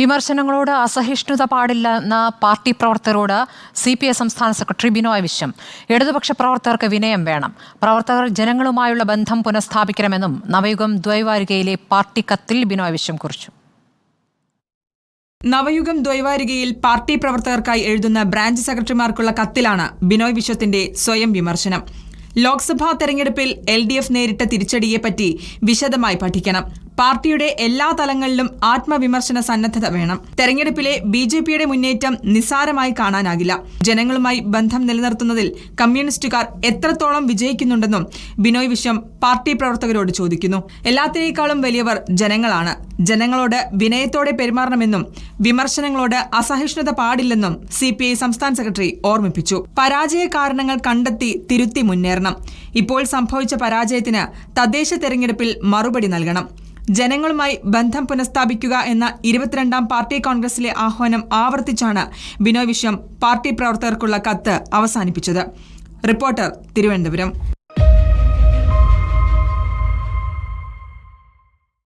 വിമർശനങ്ങളോട് അസഹിഷ്ണുത പാടില്ലെന്ന പാർട്ടി പ്രവർത്തകരോട് സി പി ഐ സംസ്ഥാന സെക്രട്ടറി ബിനോയ് വിശ്വം. ഇടതുപക്ഷ പ്രവർത്തകർക്ക് വിനയം വേണം. പ്രവർത്തകർ ജനങ്ങളുമായുള്ള ബന്ധം പുനഃസ്ഥാപിക്കണമെന്നും നവയുഗം ദ്വൈവാരികയിലെ പാർട്ടി കത്തിൽ ബിനോയ് വിശ്വം കുറിച്ചു. നവയുഗം ദ്വൈവാരികയിൽ പാർട്ടി പ്രവർത്തകർക്കായി എഴുതുന്ന ബ്രാഞ്ച് സെക്രട്ടറിമാർക്കുള്ള കത്തിലാണ് ബിനോയ് വിശ്വത്തിന്റെ സ്വയം വിമർശനം. ലോക്സഭാ തെരഞ്ഞെടുപ്പിൽ എൽ ഡി എഫ് നേരിട്ട തിരിച്ചടിയെപ്പറ്റി വിശദമായി പഠിക്കണം. പാർട്ടിയുടെ എല്ലാ തലങ്ങളിലും ആത്മവിമർശന സന്നദ്ധത വേണം. തെരഞ്ഞെടുപ്പിലെ ബി ജെ പിയുടെ മുന്നേറ്റം നിസ്സാരമായി കാണാനാകില്ല. ജനങ്ങളുമായി ബന്ധം നിലനിർത്തുന്നതിൽ കമ്മ്യൂണിസ്റ്റുകാർ എത്രത്തോളം വിജയിക്കുന്നുണ്ടെന്നും ബിനോയ് വിശ്വം പാർട്ടി പ്രവർത്തകരോട് ചോദിക്കുന്നു. എല്ലാത്തിനേക്കാളും വലിയവർ ജനങ്ങളാണ്. ജനങ്ങളോട് വിനയത്തോടെ പെരുമാറണമെന്നും വിമർശനങ്ങളോട് അസഹിഷ്ണുത പാടില്ലെന്നും സി പി ഐ സംസ്ഥാന സെക്രട്ടറി ഓർമ്മിപ്പിച്ചു. പരാജയ കാരണങ്ങൾ കണ്ടെത്തി തിരുത്തി മുന്നേറണം. ഇപ്പോൾ സംഭവിച്ച പരാജയത്തിന് തദ്ദേശ തെരഞ്ഞെടുപ്പിൽ മറുപടി നൽകണം. ജനങ്ങളുമായി ബന്ധം പുനഃസ്ഥാപിക്കുക എന്ന ഇരുപത്തിരണ്ടാം പാർട്ടി കോൺഗ്രസിലെ ആഹ്വാനം ആവർത്തിച്ചാണ് ബിനോയ് വിശ്വം പാർട്ടി പ്രവർത്തകർക്കുള്ള കത്ത് അവസാനിപ്പിച്ചത്. റിപ്പോർട്ടർ തിരുവനന്തപുരം.